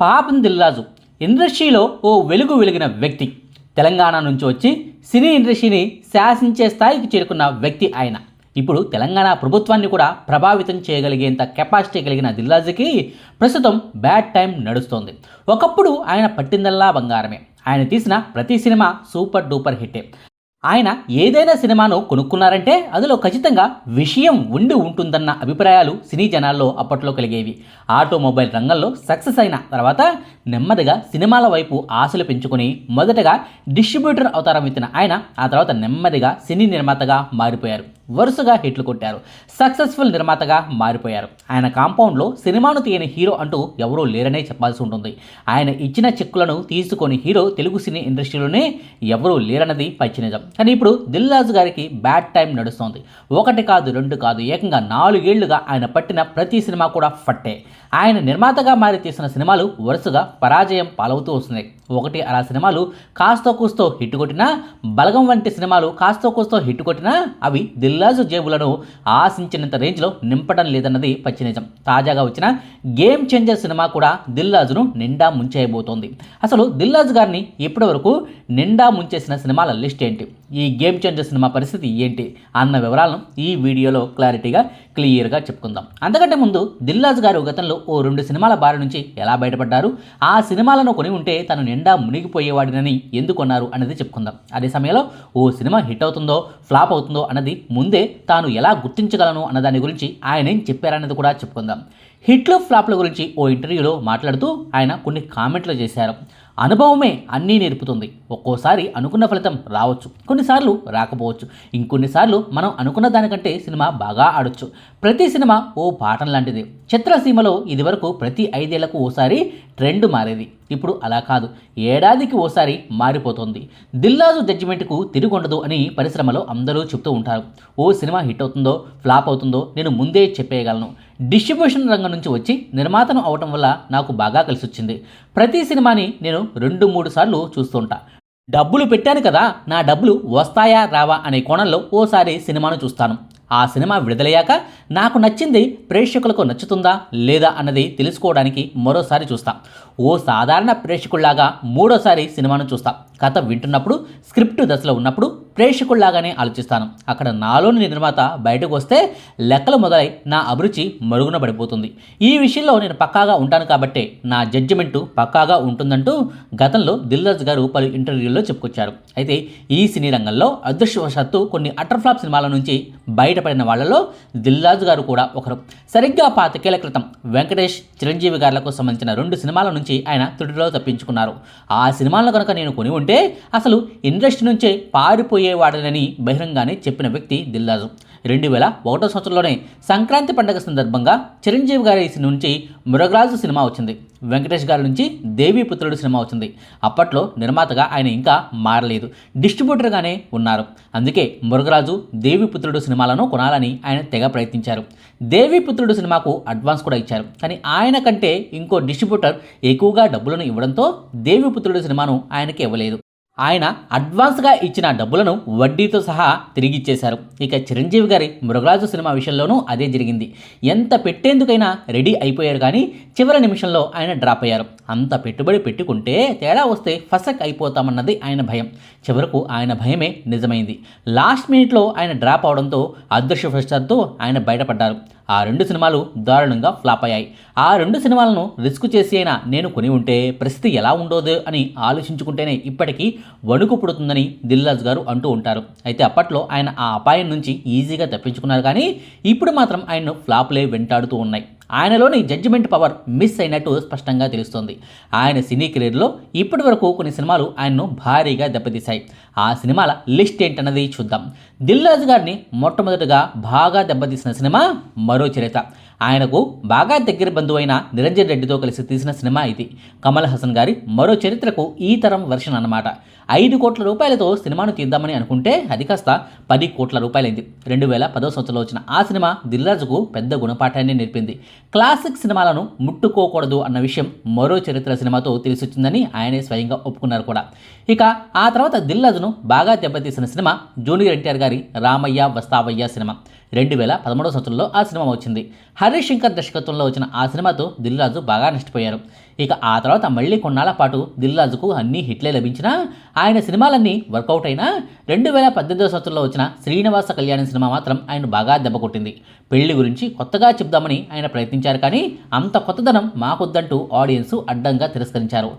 పాపం దిల్రాజు ఇండస్ట్రీలో ఓ వెలుగు వెలిగిన వ్యక్తి. తెలంగాణ నుంచి వచ్చి సినీ ఇండస్ట్రీని శాసించే స్థాయికి చేరుకున్న వ్యక్తి ఆయన. ఇప్పుడు తెలంగాణ ప్రభుత్వాన్ని కూడా ప్రభావితం చేయగలిగేంత కెపాసిటీ కలిగిన దిల్రాజుకి ప్రస్తుతం బ్యాడ్ టైం నడుస్తోంది. ఒకప్పుడు ఆయన పట్టిందల్లా బంగారమే. ఆయన తీసిన ప్రతి సినిమా సూపర్ డూపర్ హిట్టే. ఆయన ఏదైనా సినిమాను కొనుక్కున్నారంటే అందులో ఖచ్చితంగా విషయం ఉండి ఉంటుందన్న అభిప్రాయాలు సినీ జనాల్లో అప్పట్లో కలిగేవి. ఆటోమొబైల్ రంగంలో సక్సెస్ అయిన తర్వాత నెమ్మదిగా సినిమాల వైపు ఆశలు పెంచుకొని మొదటగా డిస్ట్రిబ్యూటర్ అవతారం ఎత్తిన ఆయన ఆ తర్వాత నెమ్మదిగా సినీ నిర్మాతగా మారిపోయారు. వరుసగా హిట్లు కొట్టారు. సక్సెస్ఫుల్ నిర్మాతగా మారిపోయారు. ఆయన కాంపౌండ్లో సినిమాను తీయని హీరో అంటూ ఎవరూ లేరనే చెప్పాల్సి ఉంటుంది. ఆయన ఇచ్చిన చెక్కులను తీసుకొని హీరో తెలుగు సినీ ఇండస్ట్రీలోనే ఎవరూ లేరన్నది పచ్చి నిజం. కానీ ఇప్పుడు దిల్ రాజు గారికి బ్యాడ్ టైం నడుస్తోంది. ఒకటి కాదు రెండు కాదు ఏకంగా నాలుగేళ్ళుగా ఆయన పట్టిన ప్రతి సినిమా కూడా ఫట్టే. ఆయన నిర్మాతగా మారి తీసిన సినిమాలు వరుసగా పరాజయం పాలవుతూ వస్తున్నాయి. ఒకటి అలా సినిమాలు కాస్తో కూస్తో హిట్ కొట్టినా బలగం వంటి సినిమాలు కాస్తో కూస్తో హిట్ కొట్టినా అవి దిల్లాజు జేబులను ఆశించినంత రేంజ్లో నింపడం లేదన్నది పచ్చి నిజం. తాజాగా వచ్చిన గేమ్ చేంజర్ సినిమా కూడా దిల్లాజును నిండా ముంచేయబోతోంది. అసలు దిల్లాజు గారిని ఇప్పటివరకు నిండా ముంచేసిన సినిమాల లిస్ట్ ఏంటి? ఈ గేమ్ చేంజర్ సినిమా పరిస్థితి ఏంటి? అన్న వివరాలను ఈ వీడియోలో క్లారిటీగా క్లియర్గా చెప్పుకుందాం. అంతకంటే ముందు దిల్రాజు గారు గతంలో ఓ రెండు సినిమాల బారి నుంచి ఎలా బయటపడ్డారు? ఆ సినిమాలను కొని ఉంటే తను నిండా మునిగిపోయేవాడినని ఎందుకు అన్నారు అనేది చెప్పుకుందాం. అదే సమయంలో ఓ సినిమా హిట్ అవుతుందో ఫ్లాప్ అవుతుందో అన్నది ముందే తాను ఎలా గుర్తించగలను అన్న దాని గురించి ఆయన ఏం చెప్పారన్నది కూడా చెప్పుకుందాం. హిట్లు ఫ్లాప్ల గురించి ఓ ఇంటర్వ్యూలో మాట్లాడుతూ ఆయన కొన్ని కామెంట్లు చేశారు. అనుభవమే అన్నీ నేర్పుతుంది. ఒక్కోసారి అనుకున్న ఫలితం రావచ్చు. కొన్నిసార్లు రాకపోవచ్చు. ఇంకొన్నిసార్లు మనం అనుకున్న దానికంటే సినిమా బాగా ఆడొచ్చు. ప్రతి సినిమా ఓ పాఠం లాంటిది. చిత్రసీమలో ఇదివరకు ప్రతి ఐదేళ్ళకు ఓసారి ట్రెండ్ మారేది. ఇప్పుడు అలా కాదు. ఏడాదికి ఓసారి మారిపోతుంది. దిల్లాజు జడ్జిమెంట్కు తిరుగుండదు అని పరిశ్రమలో అందరూ చెప్తూ ఉంటారు. ఓ సినిమా హిట్ అవుతుందో ఫ్లాప్ అవుతుందో నేను ముందే చెప్పేయగలను. డిస్ట్రిబ్యూషన్ రంగం నుంచి వచ్చి నిర్మాతను అవటం వల్ల నాకు బాగా కలిసి వచ్చింది ప్రతి సినిమాని నేను రెండు మూడు సార్లు చూస్తుంటా డబ్బులు పెట్టాను కదా నా డబ్బులు వస్తాయా రావా అనే కోణంలో ఓసారి సినిమాను చూస్తాను. ఆ సినిమా విడుదలయ్యాక నాకు నచ్చింది ప్రేక్షకులకు నచ్చుతుందా లేదా అన్నది తెలుసుకోవడానికి మరోసారి చూస్తాం. ఓ సాధారణ ప్రేక్షకుల్లాగా మూడోసారి సినిమాను చూస్తా. కథ వింటున్నప్పుడు స్క్రిప్ట్ దశలో ఉన్నప్పుడు ప్రేక్షకుల్లాగానే ఆలోచిస్తాను. అక్కడ నాలోని నిర్మాత బయటకు వస్తే లెక్కలు మొదలై నా అభిరుచి మరుగున పడిపోతుంది. ఈ విషయంలో నేను పక్కాగా ఉంటాను కాబట్టే నా జడ్జిమెంటు పక్కాగా ఉంటుందంటూ గతంలో దిల్రాజ్ గారు పలు ఇంటర్వ్యూల్లో చెప్పుకొచ్చారు. అయితే ఈ సినీ రంగంలో అదృష్టవశాత్తు కొన్ని అటర్ఫ్లాప్ సినిమాల నుంచి బయటపడిన వాళ్ళలో దిల్రాజు గారు కూడా ఒకరు. సరిగ్గా పాతికేళ్ళ క్రితం వెంకటేష్ చిరంజీవి గారులకు సంబంధించిన రెండు సినిమాల నుంచి ఆయన తుడిలో తప్పించుకున్నారు. ఆ సినిమాలను కనుక నేను కొని ఉంటే అసలు ఇండస్ట్రీ నుంచే పారిపోయేవాడనని బహిరంగానే చెప్పిన వ్యక్తి దిల్రాజు. రెండు వేల ఒకటో సంవత్సరంలోనే సంక్రాంతి పండుగ సందర్భంగా చిరంజీవి గారి నుంచి మృగరాజు సినిమా వచ్చింది. వెంకటేష్ గారి నుంచి దేవీపుత్రుడు సినిమా వచ్చింది. అప్పట్లో నిర్మాతగా ఆయన ఇంకా మారలేదు. డిస్ట్రిబ్యూటర్గానే ఉన్నారు. అందుకే మురగరాజు దేవీపుత్రుడు సినిమాలను కొనాలని ఆయన తెగ ప్రయత్నించారు. దేవీపుత్రుడు సినిమాకు అడ్వాన్స్ కూడా ఇచ్చారు. కానీ ఆయన కంటే ఇంకో డిస్ట్రిబ్యూటర్ ఎక్కువగా డబ్బులను ఇవ్వడంతో దేవీపుత్రుడు సినిమాను ఆయనకి ఇవ్వలేదు. ఆయన అడ్వాన్స్గా ఇచ్చిన డబ్బులను వడ్డీతో సహా తిరిగి ఇచ్చేశారు ఇక చిరంజీవి గారి మృగరాజు సినిమా విషయంలోనూ అదే జరిగింది. ఎంత పెట్టేందుకైనా రెడీ అయిపోయారు కానీ చివరి నిమిషంలో ఆయన డ్రాప్ అయ్యారు. అంత పెట్టుబడి పెట్టుకుంటే తేడా వస్తే ఫసక్ అయిపోతామన్నది ఆయన భయం. చివరకు ఆయన భయమే నిజమైంది. లాస్ట్ మినిట్లో ఆయన డ్రాప్ అవడంతో అదృష్టవశాత్తు ఆయన బయటపడ్డారు. ఆ రెండు సినిమాలు దారుణంగా ఫ్లాప్ అయ్యాయి. ఆ రెండు సినిమాలను రిస్క్ చేసి అయినా నేను కొని ఉంటే పరిస్థితి ఎలా ఉండోదో అని ఆలోచించుకుంటేనే ఇప్పటికీ వణుకు పుడుతుందని దిల్రాజ్ గారు అంటూ ఉంటారు. అయితే అప్పట్లో ఆయన ఆ అపాయం నుంచి ఈజీగా తప్పించుకున్నారు కానీ ఇప్పుడు మాత్రం ఆయన్ను ఫ్లాప్లే వెంటాడుతూ ఉన్నాయి. ఆయనలోని జడ్జిమెంట్ పవర్ మిస్ అయినట్టు స్పష్టంగా తెలుస్తోంది. ఆయన సినీ కెరీర్లో ఇప్పటి వరకు కొన్ని సినిమాలు ఆయన్ను భారీగా దెబ్బతీశాయి. ఆ సినిమాల లిస్ట్ ఏంటన్నది చూద్దాం. దిల్రాజు గారిని మొట్టమొదటిగా బాగా దెబ్బతీసిన సినిమా మరో చరిత్ర. ఆయనకు బాగా దగ్గర బంధువైన నిరంజన్ రెడ్డితో కలిసి తీసిన సినిమా ఇది. కమల్ హాసన్ గారి మరో చరిత్రకు ఈ తరం వెర్షన్ అన్నమాట. ఐదు కోట్ల రూపాయలతో సినిమాను తీద్దామని అనుకుంటే అది కాస్త పది కోట్ల రూపాయలైంది. రెండు వేల పదో సంవత్సరంలో వచ్చిన ఆ సినిమా దిల్రాజుకు పెద్ద గుణపాఠాన్ని నేర్పింది. క్లాసిక్ సినిమాలను ముట్టుకోకూడదు అన్న విషయం మరో చరిత్ర సినిమాతో తెలిసొచ్చిందని ఆయనే స్వయంగా ఒప్పుకున్నారు కూడా. ఇక ఆ తర్వాత దిల్రాజును బాగా దెబ్బతీసిన సినిమా జూనియర్ ఎన్టీఆర్ గారి రామయ్య వస్తావయ్య సినిమా. రెండు వేల పదమూడవ సంవత్సరంలో ఆ సినిమా వచ్చింది. హరీష్ శంకర్ దర్శకత్వంలో వచ్చిన ఆ సినిమాతో దిల్ రాజు బాగా నష్టపోయారు. ఇక ఆ తర్వాత మళ్ళీ కొన్నాళ్ళ పాటు దిల్ రాజుకు అన్ని హిట్లే లభించినా ఆయన సినిమాలన్నీ వర్కౌట్ అయినా రెండు వేల పద్దెనిమిదవ సంవత్సరంలో వచ్చిన శ్రీనివాస కళ్యాణం సినిమా మాత్రం ఆయన బాగా దెబ్బకొట్టింది పెళ్ళి గురించి కొత్తగా చెప్దామని ఆయన ప్రయత్నించారు కానీ అంత కొత్తదనం మాకొద్దంటూ ఆడియన్స్ అడ్డంగా తిరస్కరించారు.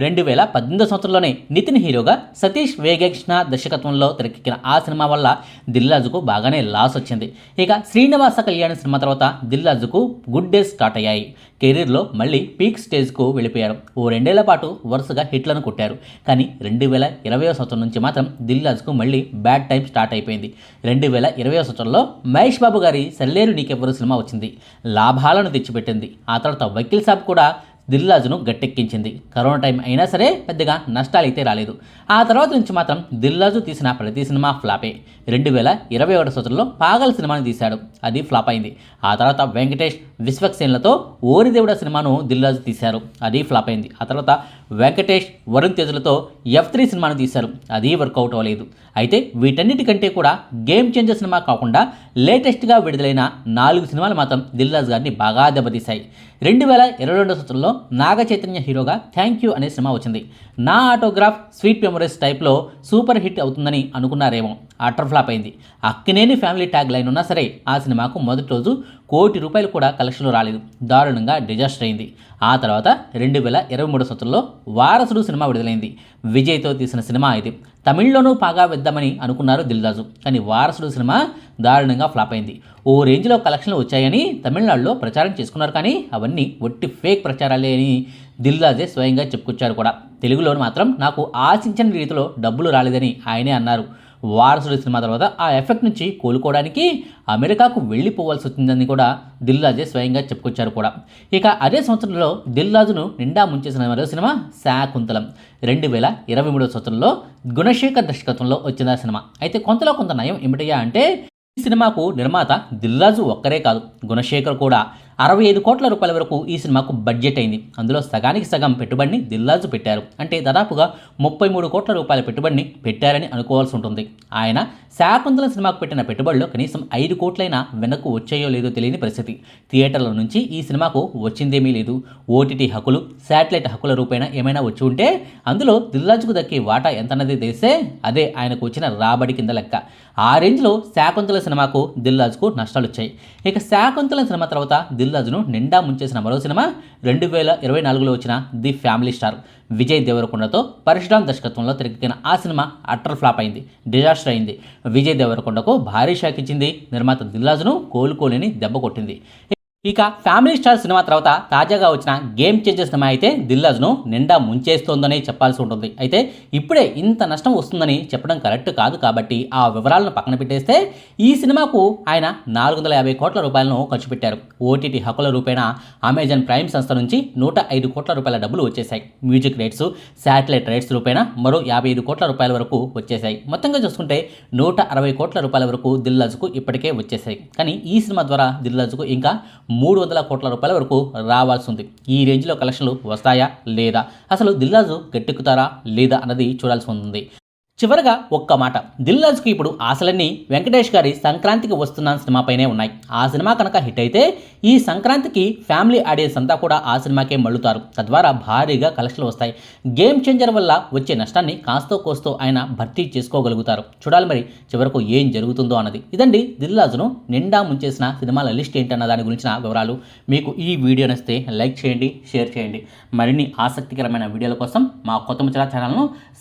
రెండు వేల పద్దెనిమిదో సంవత్సరంలోనే నితిన్ హీరోగా సతీష్ వేగకృష్ణ దర్శకత్వంలో తెరకెక్కిన ఆ సినిమా వల్ల దిల్రాజుకు బాగానే లాస్ వచ్చింది. ఇక శ్రీనివాస కళ్యాణ్ సినిమా తర్వాత దిల్రాజుకు గుడ్ డేస్ స్టార్ట్ అయ్యాయి. కెరీర్లో మళ్ళీ పీక్ స్టేజ్కు వెళ్ళిపోయారు. ఓ రెండేళ్ళ పాటు వరుసగా హిట్లను కొట్టారు. కానీ రెండు వేల ఇరవయో సంవత్సరం నుంచి మాత్రం దిల్రాజుకు మళ్ళీ బ్యాడ్ టైం స్టార్ట్ అయిపోయింది. రెండు వేల ఇరవై సంవత్సరంలో మహేష్ బాబు గారి సెల్లేరు నీకెవ్వరు సినిమా వచ్చింది. లాభాలను తెచ్చిపెట్టింది. ఆ తర్వాత వకీల్ సాబ్ కూడా దిల్రాజును గట్టెక్కించింది. కరోనా టైం అయినా సరే పెద్దగా నష్టాలు అయితే రాలేదు. ఆ తర్వాత నుంచి మాత్రం దిల్రాజు తీసిన ప్రతి సినిమా ఫ్లాపే. రెండు వేల ఇరవై ఒకటి సంవత్సరంలో పాగల్ సినిమాని తీశాడు. అది ఫ్లాప్ అయింది. ఆ తర్వాత వెంకటేష్ విశ్వక్సేన్లతో ఓరిదేవుడ సినిమాను దిల్రాజు తీశారు. అది ఫ్లాప్ అయింది. ఆ తర్వాత వెంకటేష్ వరుణ్ తేజులతో ఎఫ్ త్రీ సినిమాను తీశారు. అది వర్కౌట్ అవ్వలేదు. అయితే వీటన్నిటికంటే కూడా గేమ్ చేంజర్ సినిమా కాకుండా లేటెస్ట్గా విడుదలైన నాలుగు సినిమాలు మాత్రం దిల్రాజు గారిని బాగా దెబ్బతీశాయి. రెండు వేల ఇరవై రెండో సంవత్సరంలో నాగ చైతన్య హీరోగా థ్యాంక్ యూ అనే సినిమా వచ్చింది. నా ఆటోగ్రాఫ్ స్వీట్ మెమరీస్ టైప్లో సూపర్ హిట్ అవుతుందని అనుకున్నారేమో. అటర్ ఫ్లాప్ అయింది. అక్కినేని ఫ్యామిలీ ట్యాగ్ లైన్ ఉన్నా సరే ఆ సినిమాకు మొదటి రోజు కోటి రూపాయలు కూడా కలెక్షన్లు రాలేదు. దారుణంగా డిజాస్టర్ అయింది. ఆ తర్వాత రెండు వేల ఇరవై మూడు సంవత్సరంలో వారసుడు సినిమా విడుదలైంది. విజయ్తో తీసిన సినిమా ఇది. తమిళ్ళోనూ బాగా వెద్దామని అనుకున్నారు దిల్రాజు కానీ వారసుడు సినిమా దారుణంగా ఫ్లాప్ అయింది. ఓ రేంజ్లో కలెక్షన్లు వచ్చాయని తమిళనాడులో ప్రచారం చేసుకున్నారు కానీ అవన్నీ ఒట్టి ఫేక్ ప్రచారాలే అని దిల్రాజే స్వయంగా చెప్పుకొచ్చారు కూడా. తెలుగులో మాత్రం నాకు ఆశించిన రీతిలో డబ్బులు రాలేదని ఆయనే అన్నారు. వారసుడు సినిమా తర్వాత ఆ ఎఫెక్ట్ నుంచి కోలుకోవడానికి అమెరికాకు వెళ్ళిపోవాల్సి వచ్చిందని కూడా దిల్ రాజే స్వయంగా చెప్పుకొచ్చారు కూడా. ఇక అదే సంవత్సరంలో దిల్ రాజును నిండా ముంచేసిన మరో సినిమా శాకుంతలం. రెండు వేల ఇరవై మూడో సంవత్సరంలో గుణశేఖర్ దర్శకత్వంలో వచ్చిన సినిమా. అయితే కొంతలో కొంత నయం ఏమిటయ్యా అంటే ఈ సినిమాకు నిర్మాత దిల్రాజు ఒక్కరే కాదు గుణశేఖర్ కూడా. అరవై ఐదు కోట్ల రూపాయల వరకు ఈ సినిమాకు బడ్జెట్ అయింది. అందులో సగానికి సగం పెట్టుబడిని దిల్రాజు పెట్టారు. అంటే దాదాపుగా ముప్పై మూడు కోట్ల రూపాయల పెట్టుబడిని పెట్టారని అనుకోవాల్సి ఉంటుంది. ఆయన శాకుంతల సినిమాకు పెట్టిన పెట్టుబడిలో కనీసం ఐదు కోట్లైనా వెనక్కు వచ్చాయో లేదో తెలియని పరిస్థితి. థియేటర్ల నుంచి ఈ సినిమాకు వచ్చిందేమీ లేదు. ఓటీటీ హక్కులు శాటిలైట్ హక్కుల రూపేణ ఏమైనా వచ్చి ఉంటే అందులో దిల్రాజుకు దక్కే వాటా ఎంతన్నది తెలిస్తే అదే ఆయనకు వచ్చిన రాబడి కింద లెక్క. ఆ రేంజ్లో శాకుంతల సినిమాకు దిల్రాజుకు నష్టాలు వచ్చాయి ఇక శాకుంతల సినిమా తర్వాత దిల్రాజును నిండా ముంచేసిన మరో సినిమా రెండు వేల ఇరవై నాలుగులో వచ్చిన ది ఫ్యామిలీ స్టార్. విజయ్ దేవరకొండతో పరశురామ్ దర్శకత్వంలో తెరకెక్కిన ఆ సినిమా అట్టర్ ఫ్లాప్ అయింది డిజాస్టర్ అయింది. విజయ్ దేవరకొండకు భారీ షాక్ ఇచ్చింది నిర్మాత దిల్రాజును కోలుకోలేని దెబ్బ కొట్టింది. ఇక ఫ్యామిలీ స్టార్ సినిమా తర్వాత తాజాగా వచ్చిన గేమ్ చేంజర్ సినిమా అయితే దిల్రాజును నిండా ముంచేస్తోందని చెప్పాల్సి ఉంటుంది. అయితే ఇప్పుడే ఇంత నష్టం వస్తుందని చెప్పడం కరెక్ట్ కాదు కాబట్టి ఆ వివరాలను పక్కన పెట్టేస్తే ఈ సినిమాకు ఆయన నాలుగు వందల యాభై కోట్ల రూపాయలను ఖర్చు పెట్టారు. ఓటీటీ హక్కుల రూపేణా అమెజాన్ ప్రైమ్ సంస్థ నుంచి నూట ఐదు కోట్ల రూపాయల డబ్బులు వచ్చేసాయి మ్యూజిక్ రైట్స్ శాటిలైట్ రైట్స్ రూపేణా మరో యాభై ఐదు కోట్ల రూపాయల వరకు వచ్చేసాయి మొత్తంగా చూసుకుంటే నూట అరవై కోట్ల రూపాయల వరకు దిల్లాజ్కు ఇప్పటికే వచ్చేసాయి కానీ ఈ సినిమా ద్వారా దిల్రాజుకు ఇంకా మూడు వందల కోట్ల రూపాయల వరకు రావాల్సి ఉంది ఈ రేంజ్లో కలెక్షన్లు వస్తాయా లేదా? అసలు దిల్రాజు గట్టెక్కుతారా లేదా అన్నది చూడాల్సి ఉంది. చివరగా ఒక్క మాట. దిల్రాజుకి ఇప్పుడు ఆశలన్నీ వెంకటేష్ గారి సంక్రాంతికి వస్తున్న సినిమాపైనే ఉన్నాయి. ఆ సినిమా కనుక హిట్ అయితే ఈ సంక్రాంతికి ఫ్యామిలీ ఆడియన్స్ అంతా కూడా ఆ సినిమాకే మళ్ళుతారు. తద్వారా భారీగా కలెక్షన్లు వస్తాయి. గేమ్ చేంజర్ వల్ల వచ్చే నష్టాన్ని కాస్తో కోస్తో ఆయన భర్తీ చేసుకోగలుగుతారు. చూడాలి మరి చివరకు ఏం జరుగుతుందో అన్నది. ఇదండి దిల్రాజును నిండా ముంచేసిన సినిమాల లిస్ట్ ఏంటన్న దాని గురించిన వివరాలు. మీకు ఈ వీడియో నచ్చితే లైక్ చేయండి షేర్ చేయండి. మరిన్ని ఆసక్తికరమైన వీడియోల కోసం మా కొత్త ముచ్చల ఛానల్ను